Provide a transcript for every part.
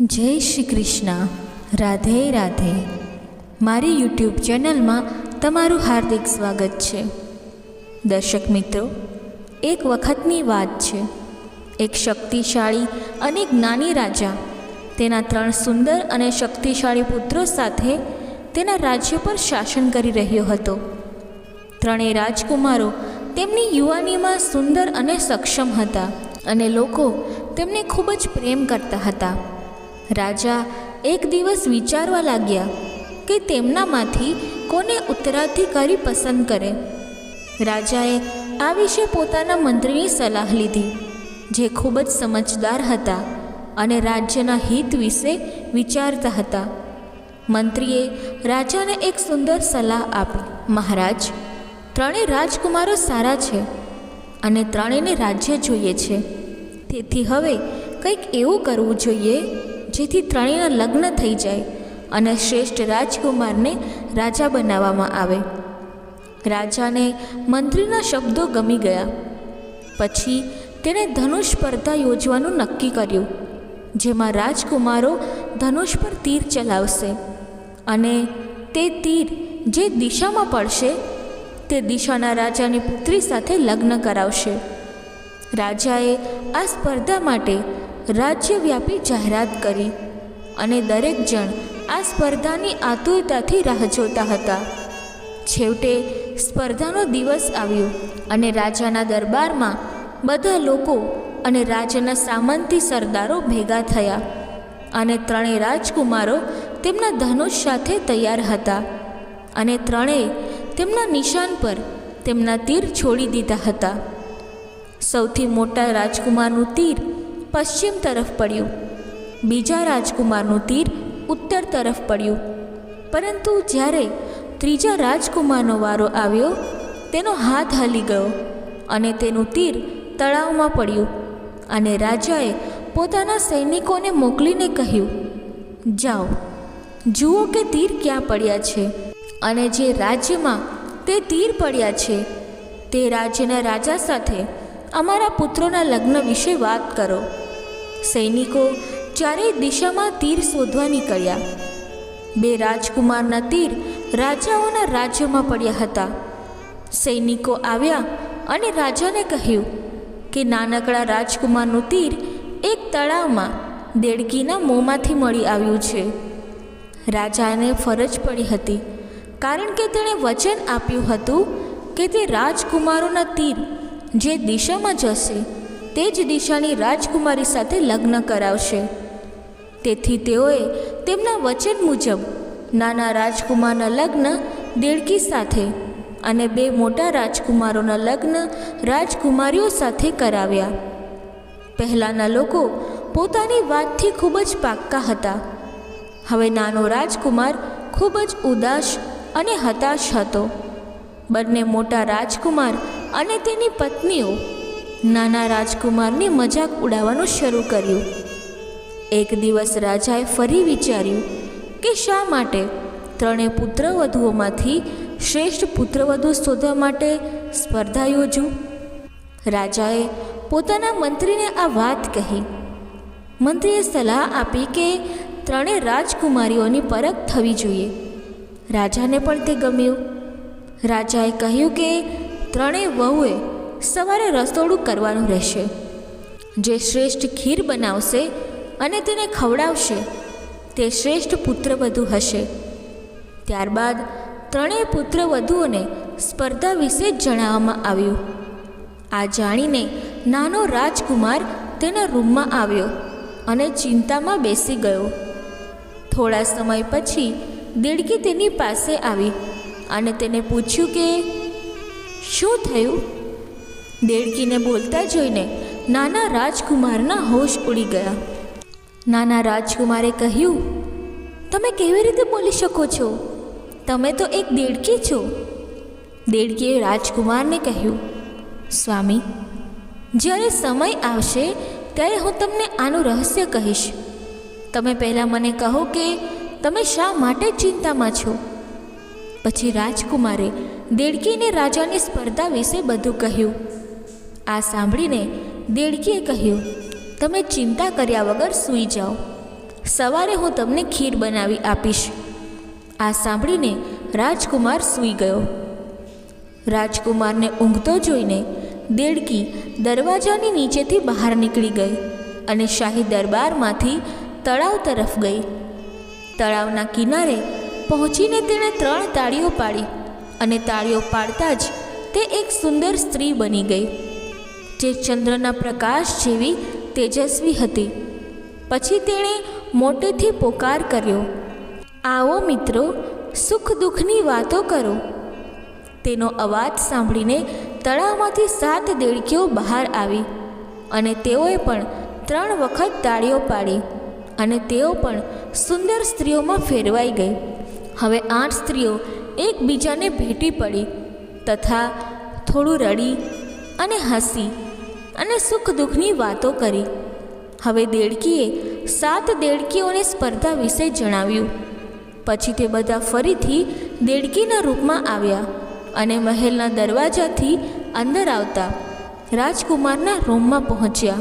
જય શ્રી કૃષ્ણ. રાધે રાધે. મારી યુટ્યુબ ચેનલમાં તમારું હાર્દિક સ્વાગત છે. દર્શક મિત્રો, એક વખતની વાત છે. એક શક્તિશાળી અને જ્ઞાની રાજા, તેના ત્રણ સુંદર અને શક્તિશાળી પુત્રો સાથે તેના રાજ્ય પર શાસન કરી રહ્યો હતો. ત્રણેય રાજકુમારો તેમની યુવાનીમાં સુંદર અને સક્ષમ હતા અને લોકો તેમને ખૂબ જ પ્રેમ કરતા હતા. રાજા એક દિવસ વિચારવા લાગ્યા કે તેમનામાંથી કોને ઉત્તરાધિકારી પસંદ કરે. રાજાએ આ વિશે પોતાના મંત્રીની સલાહ લીધી, જે ખૂબ જ સમજદાર હતા અને રાજ્યના હિત વિશે વિચારતા હતા. મંત્રીએ રાજાને એક સુંદર સલાહ આપી, મહારાજ ત્રણેય રાજકુમારો સારા છે અને ત્રણેયને રાજ્ય જોઈએ છે. તેથી હવે કંઈક એવું કરવું જોઈએ. જેથી ત્રણેયના લગ્ન થઈ જાય અને શ્રેષ્ઠ રાજકુમારને રાજા બનાવવામાં આવે. રાજાને મંત્રીના શબ્દો ગમી ગયા. પછી તેણે ધનુષ સ્પર્ધા યોજવાનું નક્કી કર્યું, જેમાં રાજકુમારો ધનુષ પર તીર ચલાવશે અને તે તીર જે દિશામાં પડશે તે દિશાના રાજાની પુત્રી સાથે લગ્ન કરાવશે. રાજાએ આ સ્પર્ધા માટે રાજ્યવ્યાપી જાહેરાત કરી અને દરેક જણ આ સ્પર્ધાની આતુરતાથી રાહ જોતા હતા. છેવટે સ્પર્ધાનો દિવસ આવ્યો અને રાજાના દરબારમાં બધા લોકો અને રાજાના સામંતી સરદારો ભેગા થયા અને ત્રણેય રાજકુમારો તેમના ધનુષ સાથે તૈયાર હતા અને ત્રણેય તેમના નિશાન પર તેમના તીર છોડી દીધા હતા. સૌથી મોટા રાજકુમારનું તીર પશ્ચિમ તરફ પડ્યું. બીજા રાજકુમારનું તીર ઉત્તર તરફ પડ્યું. પરંતુ જ્યારે ત્રીજા રાજકુમારનો વારો આવ્યો, તેનો હાથ હલી ગયો અને તેનું તીર તળાવમાં પડ્યું અને રાજાએ પોતાના સૈનિકોને મોકલીને કહ્યું, જાઓ, જુઓ કે તીર ક્યાં પડ્યા છે અને જે રાજ્યમાં તે તીર પડ્યા છે, તે રાજ્યના રાજા સાથે અમારા પુત્રોના લગ્ન વિશે વાત કરો. સૈનિકો ચારેય દિશામાં તીર શોધવા નીકળ્યા બે રાજકુમારના તીર રાજાઓના રાજ્યમાં પડ્યા હતા. સૈનિકો આવ્યા અને રાજાને કહ્યું કે નાનકડા રાજકુમારનું તીર એક તળાવમાં દેડકીના મોંમાંથી મળી આવ્યું છે. રાજાને ફરજ પડી હતી, કારણ કે તેણે વચન આપ્યું હતું કે તે રાજકુમારોના તીર જે દિશામાં જશે તે જ દિશાની રાજકુમારી સાથે લગ્ન કરાવશે. તેથી તેઓએ તેમના વચન મુજબ નાના રાજકુમારના લગ્ન દેડકી સાથે અને બે મોટા રાજકુમારોના લગ્ન રાજકુમારીઓ સાથે કરાવ્યા. પહેલાંના લોકો પોતાની વાતથી ખૂબ જ પાક્કા હતા. હવે નાનો રાજકુમાર ખૂબ જ ઉદાસ અને હતાશ હતો. બંને મોટા રાજકુમાર અને તેની પત્નીઓ નાના રાજકુમારની મજાક ઉડાવવાનું શરૂ કર્યું. એક દિવસ રાજાએ ફરી વિચાર્યું કે શા માટે ત્રણેય પુત્રવધુઓમાંથી શ્રેષ્ઠ પુત્રવધુ શોધવા માટે સ્પર્ધા યોજું? રાજાએ પોતાના મંત્રીને આ વાત કહી. મંત્રીએ સલાહ આપી કે ત્રણેય રાજકુમારીઓની પરખ થવી જોઈએ. રાજાને પણ તે ગમ્યું. રાજાએ કહ્યું કે ત્રણેય વહુએ સવારે રસોડું કરવાનું રહેશે. જે શ્રેષ્ઠ ખીર બનાવશે અને તેને ખવડાવશે, તે શ્રેષ્ઠ પુત્રવધુ હશે. ત્યારબાદ ત્રણેય પુત્રવધુઓને સ્પર્ધા વિશે જણાવવામાં આવ્યું. આ જાણીને નાનો રાજકુમાર તેના રૂમમાં આવ્યો અને ચિંતામાં બેસી ગયો. થોડા સમય પછી દેડકી તેની પાસે આવી અને તેને પૂછ્યું કે, શું થયું? દેડકીને બોલતા જોઈને નાના રાજકુમારના હોશ ઉડી ગયા. નાના રાજકુમારે કહ્યું, તમે કેવી રીતે બોલી શકો છો? તમે તો એક દેડકી છો. દેડકીએ રાજકુમારને કહ્યું, સ્વામી, જ્યારે સમય આવશે ત્યારે હું તમને આનું રહસ્ય કહીશ. તમે પહેલાં મને કહો કે તમે શા માટે ચિંતામાં છો? પછી રાજકુમારે દેડકીને રાજાની સ્પર્ધા વિશે બધું કહ્યું. આ સાંભળીને દેડકીએ કહ્યું, તમે ચિંતા કર્યા વગર સૂઈ જાઓ. સવારે હું તમને ખીર બનાવી આપીશ. આ સાંભળીને રાજકુમાર સૂઈ ગયો. રાજકુમારને ઊંઘતો જોઈને દેડકી દરવાજાની નીચેથી બહાર નીકળી ગઈ અને શાહી દરબારમાંથી તળાવ તરફ ગઈ. તળાવના કિનારે પહોંચીને તેણે ત્રણ તાળીઓ પાડી અને તાળીઓ પાડતા જ તે એક સુંદર સ્ત્રી બની ગઈ. જે ચંદ્રના પ્રકાશ જેવી તેજસ્વી હતી. પછી તેણે મોટેથી પોકાર કર્યો. આવો મિત્રો સુખ દુઃખની વાતો કરો. તેનો અવાજ સાંભળીને તળાવમાંથી સાત દેડકીઓ બહાર આવી અને તેઓએ પણ ત્રણ વખત તાળીઓ પાડી અને તેઓ પણ સુંદર સ્ત્રીઓમાં ફેરવાઈ ગઈ. હવે આઠ સ્ત્રીઓ એકબીજાને ભેટી પડી તથા થોડું રડી અને હસી અને સુખ દુઃખની વાતો કરી. હવે દેડકીએ સાત દેડકીઓને સ્પર્ધા વિશે જણાવ્યું. પછી તે બધા ફરીથી દેડકીના રૂપમાં આવ્યા અને મહેલના દરવાજાથી અંદર આવતા રાજકુમારના રૂમમાં પહોંચ્યા.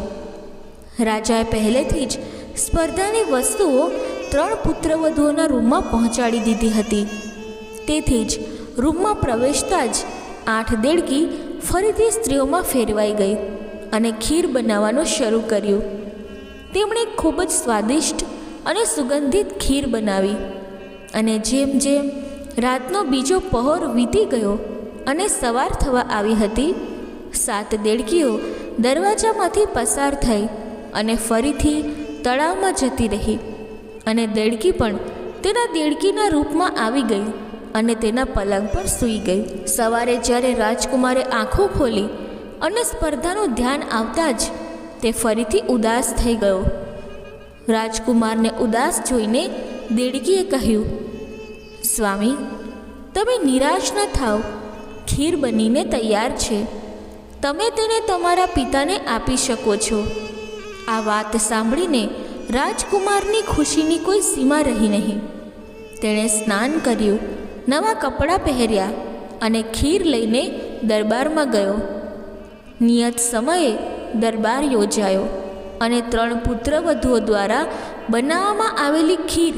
રાજાએ પહેલેથી જ સ્પર્ધાની વસ્તુઓ ત્રણ પુત્રવધુઓના રૂમમાં પહોંચાડી દીધી હતી. તેથી જ રૂમમાં પ્રવેશતા જ આઠ દેડકી ફરીથી સ્ત્રીઓમાં ફેરવાઈ ગઈ. અને ખીર બનાવવાનું શરૂ કર્યું. તેમણે ખૂબ જ સ્વાદિષ્ટ અને સુગંધિત ખીર બનાવી અને જેમ જેમ રાતનો બીજો પહોર વીતી ગયો અને સવાર થવા આવી હતી, સાત દેડકીઓ દરવાજામાંથી પસાર થઈ અને ફરીથી તળાવમાં જતી રહી અને દેડકી પણ તેના દેડકીના રૂપમાં આવી ગઈ અને તેના પલંગ પર સૂઈ ગઈ. સવારે જ્યારે રાજકુમારે આંખો ખોલી અને સ્પર્ધાનું ધ્યાન આવતા જ તે ફરીથી ઉદાસ થઈ ગયો. રાજકુમારને ઉદાસ જોઈને દેડકીએ કહ્યું, સ્વામી, તમે નિરાશ ન થાવ. ખીર બનીને તૈયાર છે. તમે તેને તમારા પિતાને આપી શકો છો. આ વાત સાંભળીને રાજકુમારની ખુશીની કોઈ સીમા રહી નહીં. તેણે સ્નાન કર્યું, નવા કપડાં પહેર્યા અને ખીર લઈને દરબારમાં ગયો. નિયત સમયે દરબાર યોજાયો અને ત્રણ પુત્રવધુઓ દ્વારા બનાવવામાં આવેલી ખીર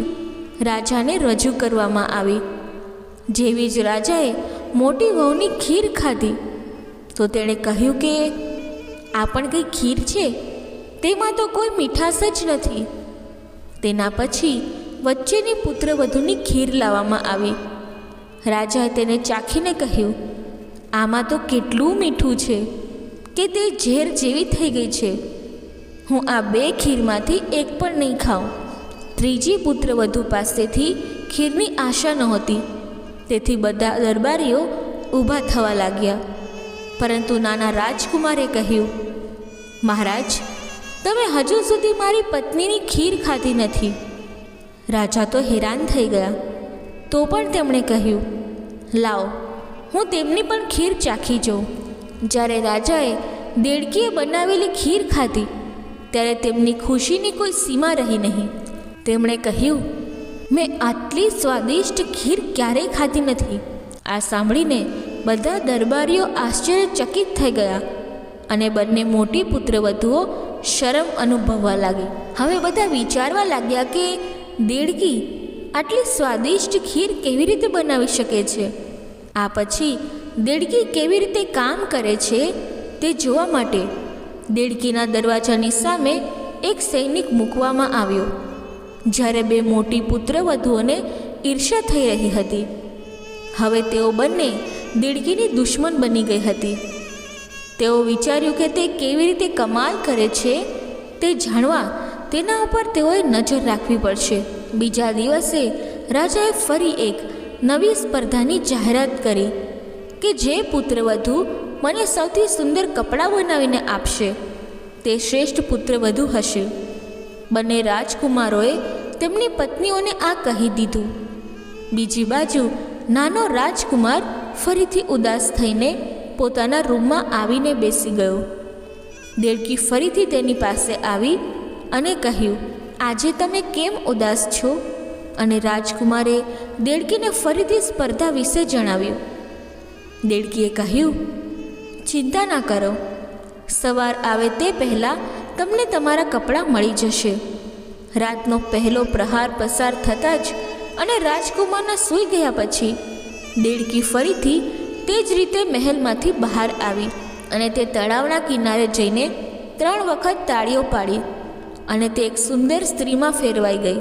રાજાને રજૂ કરવામાં આવી. જેવી જ રાજાએ મોટી વહુની ખીર ખાધી, તો તેણે કહ્યું કે, આ પણ કંઈ ખીર છે? તેમાં તો કોઈ મીઠાશ જ નથી. તેના પછી વચ્ચેની પુત્રવધુની ખીર લાવવામાં આવી. રાજાએ તેને ચાખીને કહ્યું, આમાં તો કેટલું મીઠું છે? કે તે ઝેર જેવી થઈ ગઈ છે. હું આ બે ખીરમાંથી એક પણ નહીં ખાઉં. ત્રીજી પુત્રવધુ પાસેથી ખીરની આશા નહોતી. તેથી બધા દરબારીઓ ઊભા થવા લાગ્યા. પરંતુ નાના રાજકુમારે કહ્યું, મહારાજ, તમે હજુ સુધી મારી પત્નીની ખીર ખાધી નથી. રાજા તો હેરાન થઈ ગયા. તો પણ તેમણે કહ્યું, લાવો, હું તેમની પણ ખીર ચાખી જાઉં. જ્યારે રાજાએ દેડકીએ બનાવેલી ખીર ખાધી, ત્યારે તેમની ખુશીની કોઈ સીમા રહી નહીં. તેમણે કહ્યું, મેં આટલી સ્વાદિષ્ટ ખીર ક્યારેય ખાધી નથી. આ સાંભળીને બધા દરબારીઓ આશ્ચર્યચકિત થઈ ગયા અને બંને મોટી પુત્રવધુઓ શરમ અનુભવવા લાગી. હવે બધા વિચારવા લાગ્યા કે દેડકી આટલી સ્વાદિષ્ટ ખીર કેવી રીતે બનાવી શકે છે? આ પછી દેડકી કેવી રીતે કામ કરે છે તે જોવા માટે દેડકીના દરવાજાની સામે એક સૈનિક મૂકવામાં આવ્યો. જ્યારે બે મોટી પુત્રવધુઓને ઈર્ષા થઈ રહી હતી. હવે તેઓ બંને દેડકીની દુશ્મન બની ગઈ હતી. તેઓ વિચાર્યું કે તે કેવી રીતે કમાલ કરે છે તે જાણવા તેના ઉપર તેઓએ નજર રાખવી પડશે. બીજા દિવસે રાજાએ ફરી એક નવી સ્પર્ધાની જાહેરાત કરી. કે જે પુત્રવધુ મને સૌથી સુંદર કપડાં બનાવીને આપશે, તે શ્રેષ્ઠ પુત્રવધુ હશે. બંને રાજકુમારોએ તેમની પત્નીઓને આ કહી દીધું. બીજી બાજુ, નાનો રાજકુમાર ફરીથી ઉદાસ થઈને પોતાના રૂમમાં આવીને બેસી ગયો. દેડકી ફરીથી તેની પાસે આવી અને કહ્યું, આજે તમે કેમ ઉદાસ છો? અને રાજકુમારે દેડકીને ફરીથી સ્પર્ધા વિશે જણાવ્યું. દેડકીએ કહ્યું, ચિંતા ના કરો. સવાર આવે તે પહેલાં તમને તમારા કપડાં મળી જશે. રાતનો પહેલો પ્રહાર પસાર થતાં જ અને રાજકુમારના સૂઈ ગયા પછી દેડકી ફરીથી તે જ રીતે મહેલમાંથી બહાર આવી અને તે તળાવના કિનારે જઈને ત્રણ વખત તાળીઓ પાડી અને તે એક સુંદર સ્ત્રીમાં ફેરવાઈ ગઈ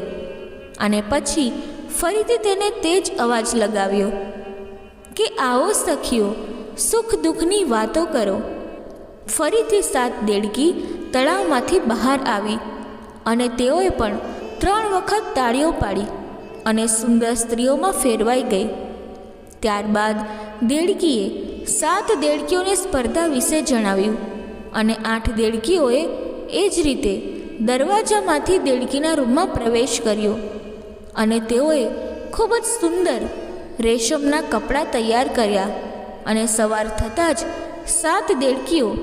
અને પછી ફરીથી તેને તે જ અવાજ લગાવ્યો. કે આવો સખીઓ, સુખ દુઃખની વાતો કરો. ફરીથી સાત દેડકી તળાવમાંથી બહાર આવી અને તેઓએ પણ ત્રણ વખત તાળીઓ પાડી અને સુંદર સ્ત્રીઓમાં ફેરવાઈ ગઈ. ત્યારબાદ દેડકીએ સાત દેડકીઓને સ્પર્ધા વિશે જણાવ્યું અને આઠ દેડકીઓએ એ જ રીતે દરવાજામાંથી દેડકીના રૂમમાં પ્રવેશ કર્યો અને તેઓએ ખૂબ જ સુંદર રેશમના કપડાં તૈયાર કર્યા અને સવાર થતાં જ સાત દેડકીઓ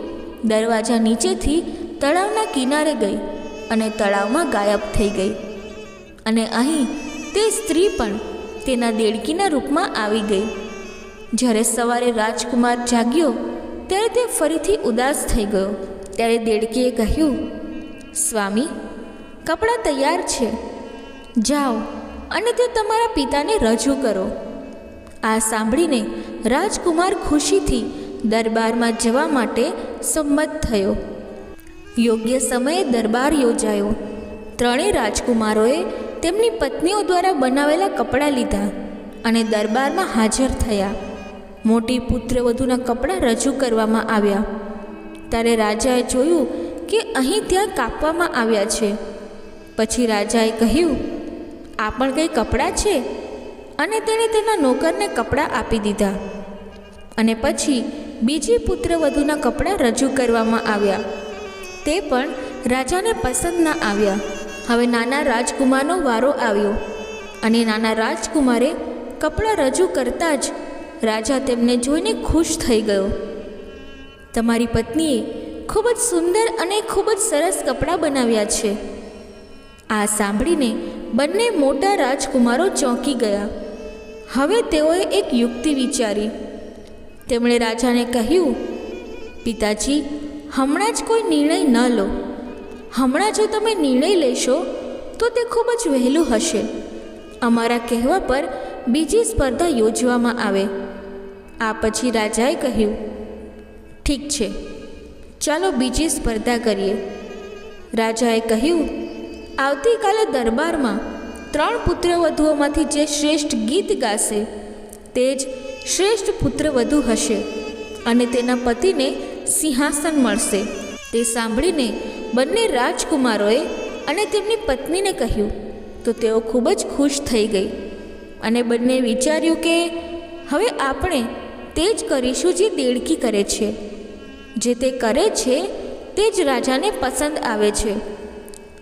દરવાજા નીચેથી તળાવના કિનારે ગઈ અને તળાવમાં ગાયબ થઈ ગઈ. અને અહીં તે સ્ત્રી પણ તેના દેડકીના રૂપમાં આવી ગઈ. જ્યારે સવારે રાજકુમાર જાગ્યો, ત્યારે તે ફરીથી ઉદાસ થઈ ગયો. ત્યારે દેડકીએ કહ્યું, સ્વામી, કપડાં તૈયાર છે. જાઓ અને તે તમારા પિતાને રજૂ કરો. આ સાંભળીને રાજકુમાર ખુશીથી દરબારમાં જવા માટે સંમત થયો. યોગ્ય સમયે દરબાર યોજાયો. ત્રણેય રાજકુમારોએ તેમની પત્નીઓ દ્વારા બનાવેલા કપડાં લીધા અને દરબારમાં હાજર થયા. મોટી પુત્રવધૂના કપડાં રજૂ કરવામાં આવ્યા. ત્યારે રાજાએ જોયું કે અહીં ત્યાં કાપવામાં આવ્યા છે. પછી રાજાએ કહ્યું, આ પણ કંઈ કપડાં છે? અને તેણે તેના નોકરને કપડાં આપી દીધા. અને પછી બીજી પુત્રવધૂના કપડાં રજૂ કરવામાં આવ્યા. તે પણ રાજાને પસંદ ના આવ્યા. હવે નાના રાજકુમારનો વારો આવ્યો અને નાના રાજકુમારે કપડાં રજૂ કરતાં જ રાજા તેમને જોઈને ખુશ થઈ ગયો. તમારી પત્નીએ ખૂબ જ સુંદર અને ખૂબ જ સરસ કપડાં બનાવ્યા છે. આ સાંભળીને બંને મોટા રાજકુમારો ચોંકી ગયા. હવે તેઓએ એક યુક્તિ વિચારી. તેમણે રાજાને કહ્યું, પિતાજી, હમણાં જ કોઈ નિર્ણય ન લો. હમણાં જો તમે નિર્ણય લેશો, તો તે ખૂબ જ વહેલું હશે. અમારા કહેવા પર બીજી સ્પર્ધા યોજવામાં આવે. આ પછી રાજાએ કહ્યું, ઠીક છે. ચાલો બીજી સ્પર્ધા કરીએ. રાજાએ કહ્યું આવતીકાલે દરબારમાં ત્રણ પુત્રવધુઓમાંથી જે શ્રેષ્ઠ ગીત ગાશે, તે જ શ્રેષ્ઠ પુત્રવધુ હશે અને તેના પતિને સિંહાસન મળશે. તે સાંભળીને બંને રાજકુમારોએ અને તેમની પત્નીને કહ્યું, તો તેઓ ખૂબ જ ખુશ થઈ ગઈ. અને બંને વિચાર્યું કે, હવે આપણે તે જ કરીશું જે દેડકી કરે છે. જે તે કરે છે, તે જ રાજાને પસંદ આવે છે.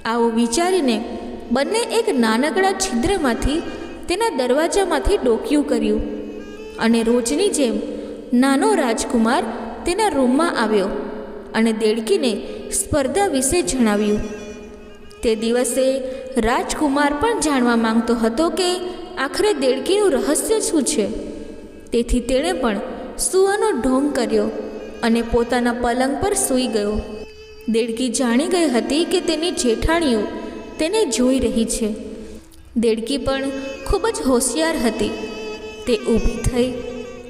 આવું વિચારીને બંને એક નાનકડા છિદ્રમાંથી તેના દરવાજામાંથી ડોક્યું કર્યું. અને રોજની જેમ નાનો રાજકુમાર તેના રૂમમાં આવ્યો અને દેડકીને સ્પર્ધા વિશે જણાવ્યું. તે દિવસે રાજકુમાર પણ જાણવા માંગતો હતો કે આખરે દેડકીનું રહસ્ય શું છે. તેથી તેણે પણ સૂવાનો ઢોંગ કર્યો અને પોતાના પલંગ પર સૂઈ ગયો. દેડકી જાણી ગઈ હતી કે તેની જેઠાણીઓ તેને જોઈ રહી છે. દેડકી પણ ખૂબ જ હોશિયાર હતી. તે ઊભી થઈ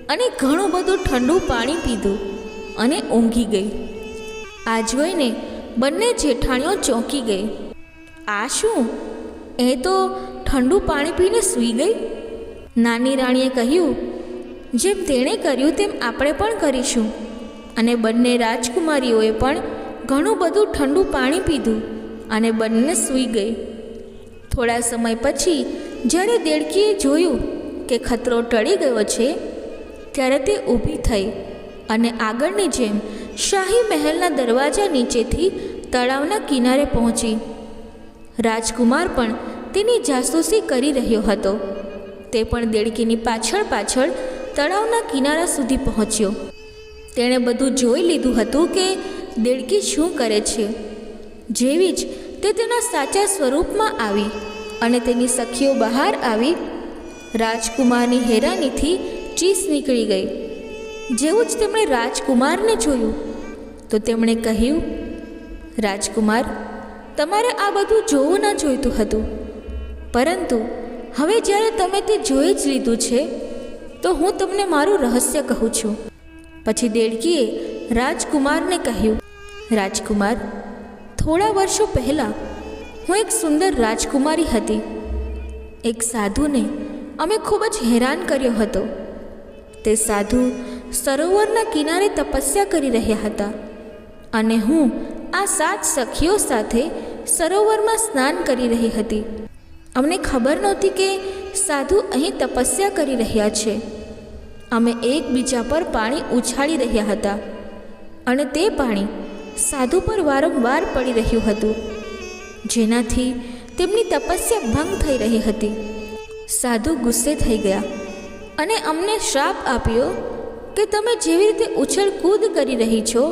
અને ઘણું બધું ઠંડુ પાણી પીધું અને ઊંઘી ગઈ. આ જોઈને બંને જેઠાણીઓ ચોંકી ગઈ. આ શું? એ તો ઠંડુ પાણી પીને સૂઈ ગઈ? નાની રાણીએ કહ્યું, જેમ તેણે કર્યું તેમ આપણે પણ કરીશું. અને બંને રાજકુમારીઓએ પણ ઘણું બધું ઠંડુ પાણી પીધું અને બંને સૂઈ ગઈ. થોડા સમય પછી જ્યારે દેડકીએ જોયું કે ખતરો ટળી ગયો છે, ત્યારે તે ઊભી થઈ અને આગળની જેમ શાહી મહેલના દરવાજા નીચેથી તળાવના કિનારે પહોંચી. રાજકુમાર પણ તેની જાસૂસી કરી રહ્યો હતો. તે પણ દેડકીની પાછળ પાછળ તળાવના કિનારા સુધી પહોંચ્યો. તેણે બધું જોઈ લીધું હતું કે દેડકી શું કરે છે? જેવી જ તે તેના સાચા સ્વરૂપમાં આવી અને તેની સખીઓ બહાર આવી. રાજકુમારની હેરાનીથી ચીસ નીકળી ગઈ. જેવું જ તેમણે રાજકુમારને જોયું, તો તેમણે કહ્યું, રાજકુમાર, તમારે આ બધું જોવું ન જોઈતું હતું. પરંતુ હવે જ્યારે તમે તે જોઈ જ લીધું છે, તો હું તમને મારું રહસ્ય કહું છું. પછી દેડકીએ રાજકુમારને કહ્યું રાજકુમાર, થોડા વર્ષો પહેલાં હું એક સુંદર રાજકુમારી હતી. એક સાધુને અમે ખૂબ જ હેરાન કર્યો હતો. તે સાધુ સરોવરના કિનારે તપસ્યા કરી રહ્યા હતા અને હું આ સાત સખીઓ સાથે સરોવરમાં સ્નાન કરી રહી હતી. અમને ખબર નહોતી કે સાધુ અહીં તપસ્યા કરી રહ્યા છે. અમે એકબીજા પર પાણી ઉછાળી રહ્યા હતા અને તે પાણી સાધુ પર વારંવાર પડી રહ્યું હતું. જેનાથી તેમની તપસ્યા ભંગ થઈ રહી હતી. સાધુ ગુસ્સે થઈ ગયા અને અમને શ્રાપ આપ્યો કે તમે જેવી રીતે ઉછળ કૂદ કરી રહી છો,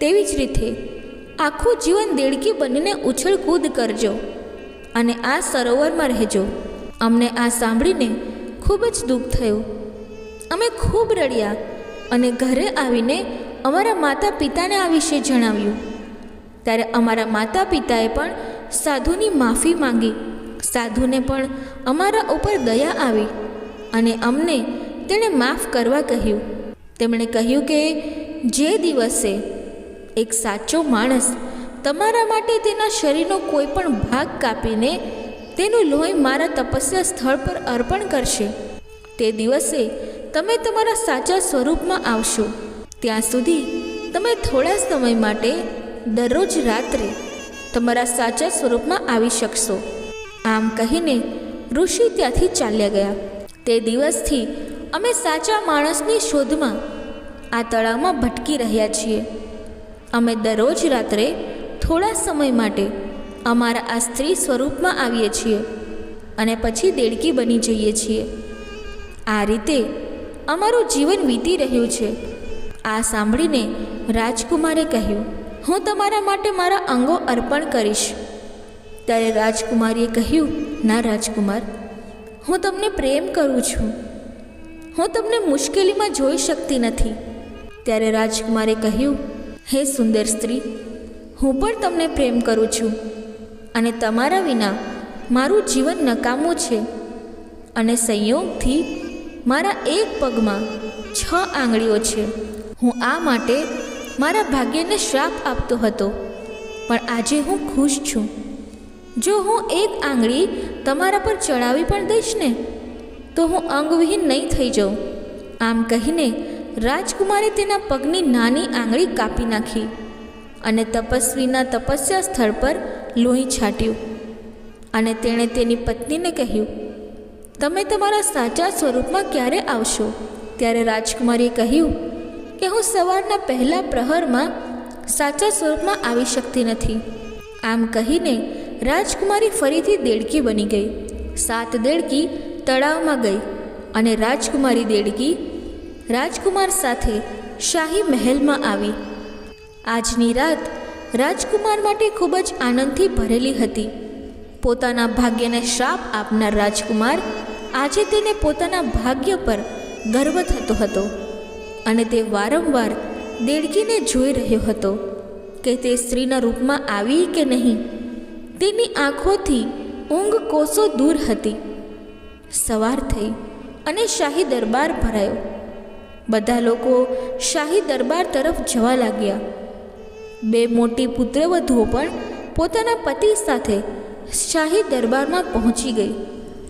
તેવી જ રીતે આખું જીવન દેડકી બનીને ઉછળ કૂદ કરજો અને આ સરોવરમાં રહેજો. અમને આ સાંભળીને ખૂબ જ દુઃખ થયું. અમે ખૂબ રડ્યા અને ઘરે આવીને અમારા માતા પિતાને આ વિશે જણાવ્યું. ત્યારે અમારા માતા પિતાએ પણ સાધુની માફી માંગી. સાધુને પણ અમારા ઉપર દયા આવી અને અમને તેણે માફ કરવા કહ્યું. તેમણે કહ્યું કે, જે દિવસે એક સાચો માણસ તમારા માટે તેના શરીરનો કોઈ પણ ભાગ કાપીને તેનું લોહી મારા તપસ્યા સ્થળ પર અર્પણ કરશે, તે દિવસે તમે તમારા સાચા સ્વરૂપમાં આવશો. ત્યાં સુધી તમે થોડા સમય માટે દરરોજ રાત્રે તમારા સાચા સ્વરૂપમાં આવી શકશો. આમ કહીને ઋષિ ત્યાંથી ચાલ્યા ગયા. તે દિવસથી અમે સાચા માણસની શોધમાં આ તળાવમાં ભટકી રહ્યા છીએ. અમે દરરોજ રાત્રે થોડા સમય માટે અમારા આ સ્ત્રી સ્વરૂપમાં આવીએ છીએ અને પછી દેડકી બની જઈએ છીએ. આ રીતે અમારું જીવન વીતી રહ્યું છે. આ સાંભળીને રાજકુમારે કહ્યું, હું તમારા માટે મારા અંગો અર્પણ કરીશ. ત્યારે રાજકુમારીએ કહ્યું, ના રાજકુમાર, હું તમને પ્રેમ કરું છું. હું તમને મુશ્કેલીમાં જોઈ શકતી નથી. ત્યારે રાજકુમારે કહ્યું, હે સુંદર સ્ત્રી, હું પણ તમને પ્રેમ કરું છું અને તમારા વિના મારું જીવન નકામું છે અને સંયોગથી મારા એક પગમાં છ આંગળીઓ છે. હું આ માટે મારા ભાગ્યને શ્રાપ આપતો હતો. પણ આજે હું ખુશ છું. જો હું એક આંગળી તમારા પર ચડાવી પણ દઈશ ને, તો હું અંગવિહીન નહીં થઈ જાઉં. આમ કહીને રાજકુમારે તેના પગની નાની આંગળી કાપી નાખી અને તપસ્વીના તપસ્યા સ્થળ પર લોહી છાંટ્યું અને તેણે તેની પત્નીને કહ્યું, તમે તમારા સાચા સ્વરૂપમાં ક્યારે આવશો? ત્યારે રાજકુમારીએ કહ્યું કે હું સવારના પહેલા પ્રહરમાં સાચા સ્વરૂપમાં આવી શકતી નથી. આમ કહીને રાજકુમારી ફરીથી દેડકી બની ગઈ. સાત દેડકી તળાવમાં ગઈ અને રાજકુમારી દેડકી રાજકુમાર સાથે શાહી મહેલમાં આવી. આજની રાત રાજકુમાર માટે ખૂબ જ આનંદથી ભરેલી હતી. પોતાના ભાગ્યને શ્રાપ આપનાર રાજકુમાર આજે તેને પોતાના ભાગ્ય પર ગર્વ થતો હતો. અને તે વારંવાર દેડકીને જોઈ રહ્યો હતો કે તે સ્ત્રીના રૂપમાં આવી કે નહીં. તેની આંખોથી ઊંઘ કોસો દૂર હતી. સવાર થઈ અને શાહી દરબાર ભરાયો. બધા લોકો શાહી દરબાર તરફ જવા લાગ્યા. બે મોટી પુત્રવધુઓ પણ પોતાના પતિ સાથે શાહી દરબારમાં પહોંચી ગઈ.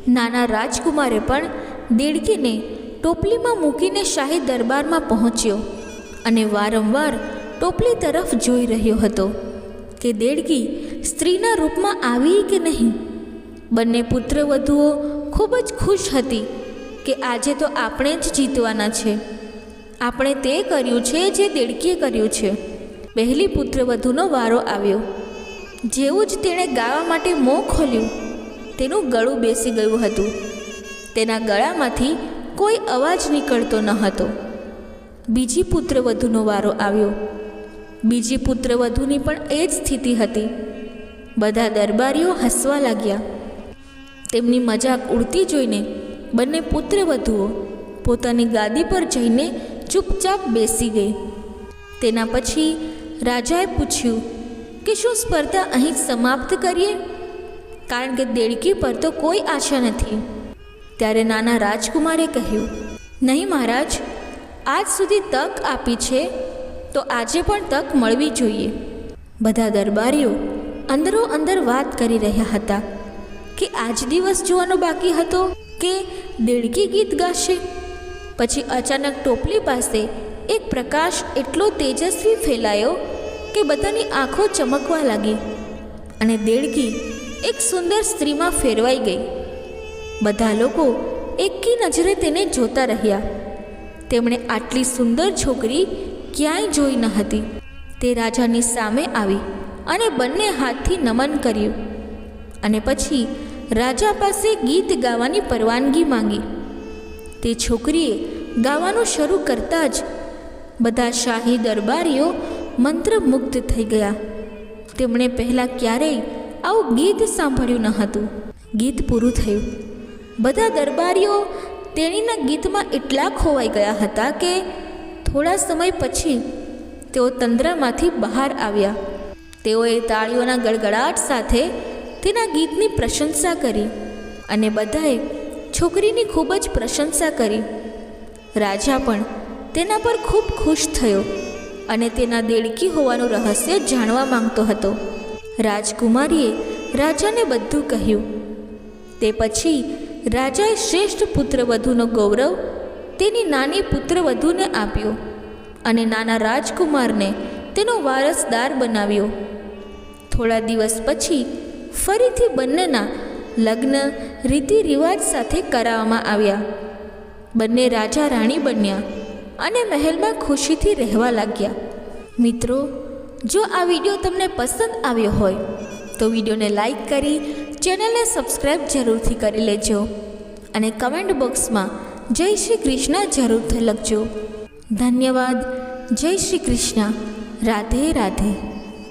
નાના રાજકુમારે પણ દેડકીને ટોપલીમાં મૂકીને શાહી દરબારમાં પહોંચ્યો અને વારંવાર ટોપલી તરફ જોઈ રહ્યો હતો કે દેડકી સ્ત્રીના રૂપમાં આવી કે નહીં? બંને પુત્રવધુઓ ખૂબ જ ખુશ હતી કે આજે તો આપણે જ જીતવાના છે. આપણે તે કર્યું છે જે દેડકીએ કર્યું છે. પહેલી પુત્રવધુનો વારો આવ્યો. જેવું જ તેણે ગાવા માટે મોં ખોલ્યું, તેનું ગળું બેસી ગયું હતું. તેના ગળામાંથી કોઈ અવાજ નીકળતો ન હતો. બીજી પુત્રવધુનો વારો આવ્યો. બીજી પુત્રવધુની પણ એ જ સ્થિતિ હતી. બધા દરબારીઓ હસવા લાગ્યા. તેમની મજાક ઉડતી જોઈને બંને પુત્રવધુઓ પોતાની ગાદી પર જઈને ચૂપચાપ બેસી ગઈ. તેના પછી રાજાએ પૂછ્યું, કે શું સ્પર્ધા અહીં સમાપ્ત કરીએ? કારણ કે દેડકી પર તો કોઈ આશા નથી. ત્યારે નાના રાજકુમારે કહ્યું, નહીં મહારાજ, આજ સુધી તક આપી છે, તો આજે પણ તક મળવી જોઈએ. બધા દરબારીઓ અંદરો અંદર વાત કરી રહ્યા હતા કે આજ દિવસ જોવાનો બાકી હતો કે દેડકી ગીત ગાશે. પછી અચાનક ટોપલી પાસે એક પ્રકાશ એટલો તેજસ્વી ફેલાયો કે બધાની આંખો ચમકવા લાગી અને દેડકી એક સુંદર સ્ત્રીમાં ફેરવાઈ ગઈ. બધા લોકો એકી નજરે તેને જોતા રહ્યા. તેમણે આટલી સુંદર છોકરી ક્યાંય જોઈ ન હતી. તે રાજાની સામે આવી અને બંને હાથથી નમન કર્યું. અને પછી રાજા પાસે ગીત ગાવાની પરવાનગી માંગી. તે છોકરીએ ગાવાનું શરૂ કરતાં જ બધા શાહી દરબારીઓ મંત્રમુગ્ધ થઈ ગયા. તેમણે પહેલાં ક્યારેય આવું ગીત સાંભળ્યું ન હતું. ગીત પૂરું થયું. બધા દરબારીઓ તેણીના ગીતમાં એટલા ખોવાઈ ગયા હતા કે થોડા સમય પછી તેઓ તંદ્રમાંથી બહાર આવ્યા. તેઓએ તાળીઓના ગળગડાટ સાથે તેના ગીતની પ્રશંસા કરી અને બધાએ છોકરીની ખૂબ જ પ્રશંસા કરી. રાજા પણ તેના પર ખૂબ ખુશ થયો અને તેના દેડકી હોવાનું રહસ્ય જાણવા માંગતો હતો. રાજકુમારીએ રાજાને બધું કહ્યું. તે પછી રાજાએ શ્રેષ્ઠ પુત્રવધૂનો ગૌરવ તેની નાની પુત્રવધૂને આપ્યો અને નાના રાજકુમારને તેનો વારસદાર બનાવ્યો. થોડા દિવસ પછી ફરીથી બંનેના લગ્ન રીતિ રિવાજ સાથે કરાવવામાં આવ્યા. બંને રાજા રાણી બન્યા અને મહેલમાં ખુશીથી રહેવા લાગ્યા. મિત્રો, જો આ વીડિયો તમને પસંદ આવ્યો હોય, તો વિડીયોને લાઈક કરી ચેનલને સબસ્ક્રાઈબ જરૂરથી કરી લેજો અને કમેન્ટ બોક્સમાં જય શ્રી કૃષ્ણ જરૂરથી લખજો. ધન્યવાદ. જય શ્રી કૃષ્ણ. રાધે રાધે.